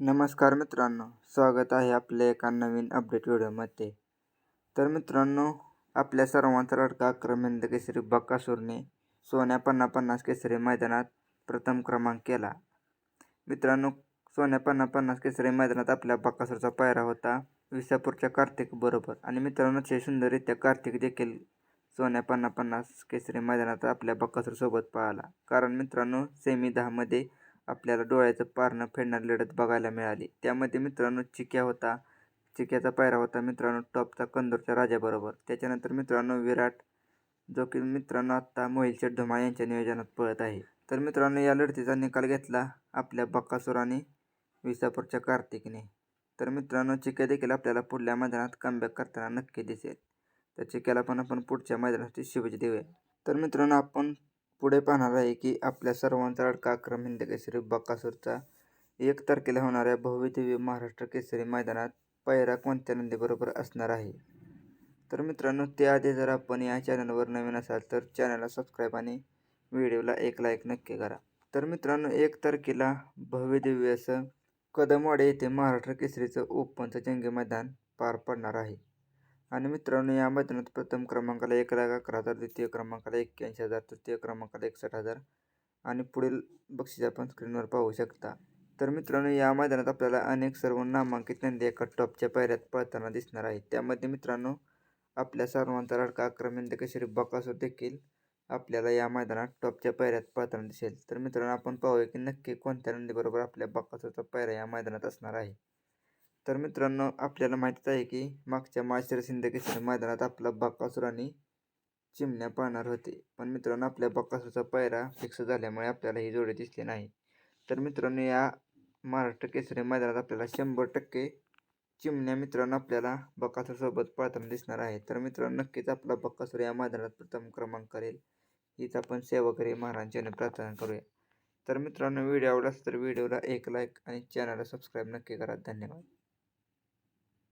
नमस्कार मित्रांनो स्वागत आहे आपल्या एका नवीन अपडेट व्हिडिओमध्ये. तर मित्रांनो आपल्या सर्वांचा लडका आक्रमण केसरी बक्कासूरने सोन्या पन्ना पन्नास केसरी मैदानात प्रथम क्रमांक केला. मित्रांनो सोन्या पन्ना पन्नास केसरी मैदानात आपल्या बक्कासूरचा पायरा होता विसापूरच्या कार्तिक बरोबर. आणि मित्रांनो अतिशय सुंदररित्या कार्तिक देखील सोन्या पन्ना पन्नास केसरी मैदानात आपल्या बक्कासूरसोबत पळाला कारण मित्रांनो सेमी दहामध्ये आपल्याला डोळ्याचं पारणं फेडणार लढत बघायला मिळाली. त्यामध्ये मित्रांनो चिक्या होता. चिक्याचा पायरा होता मित्रांनो टॉपचा कंदूरच्या राजाबरोबर. त्याच्यानंतर मित्रांनो विराट जो की मित्रांनो आत्ता मोहिल शेठ यांच्या नियोजनात पळत आहे. तर मित्रांनो या लढतीचा निकाल घेतला आपल्या बक्कासूर आणि विसापूरच्या कार्तिकने. तर मित्रांनो चिक्या देखील आपल्याला पुढल्या मैदानात कमबॅक करताना नक्की दिसेल. तर चिक्याला पण आपण पुढच्या मैदानासाठी शुभेच्छा देऊया. तर मित्रांनो आपण पुढे पाहणार आहे की आपल्या सर्वांचा अडका अक्रम हिंद केसरी बकासूरचा एक तारखेला होणाऱ्या भव्यदिव्य महाराष्ट्र केसरी मैदानात पैरा कोणत्या नंदीबरोबर असणार आहे. तर मित्रांनो त्याआधी जर आपण या चॅनलवर नवीन असाल तर चॅनलला सबस्क्राईब आणि व्हिडिओला एक लाईक नक्की करा. तर मित्रांनो एक तारखेला भव्यदिव्य असं कदमवाडे येथे महाराष्ट्र केसरीचं ओपनचं जंगी मैदान पार पडणार आहे. आणि मित्रांनो या मैदानात प्रथम क्रमांकाला एक लाख अकरा हजार द्वितीय क्रमांकाला एक्क्याऐंशी हजार तृतीय क्रमांकाला एकसष्ट हजार आणि पुढील बक्षीस आपण स्क्रीनवर पाहू शकता. तर मित्रांनो या मैदानात आपल्याला अनेक सर्व नामांकित नंदी एका टॉपच्या पायऱ्यात पळताना दिसणार आहेत. त्यामध्ये मित्रांनो आपल्या सर्वांचा लाडका आक्रमण कशरी बकासूर देखील आपल्याला या मैदानात टॉपच्या पायऱ्यात पळताना दिसेल. तर मित्रांनो आपण पाहूया की नक्की कोणत्या नंदीबरोबर आपल्या बकासूरचा पायरा या मैदानात असणार आहे. तर मित्रांनो आपल्याला माहीतच आहे की मागच्या माश्चर सिंध केसरी मैदानात आपला बकासूर आणि चिमण्या पाहणार होते. पण मित्रांनो आपल्या बकासूरचा पायरा फिक्स झाल्यामुळे आपल्याला ही जोडी दिसली नाही. तर मित्रांनो या महाराष्ट्र केसरी मैदानात आपल्याला शंभर टक्के चिमण्या मित्रांनो आपल्याला बकासूरसोबत पळताना दिसणार आहे. तर मित्रांनो नक्कीच आपला बकासूर या मैदानात प्रथम क्रमांक करेल. हीच आपण सेवकरी महाराजांच्याने प्रार्थना करूया. तर मित्रांनो व्हिडिओ आवडला तर व्हिडिओला एक लाईक आणि चॅनलला सबस्क्राईब नक्की करा. धन्यवाद.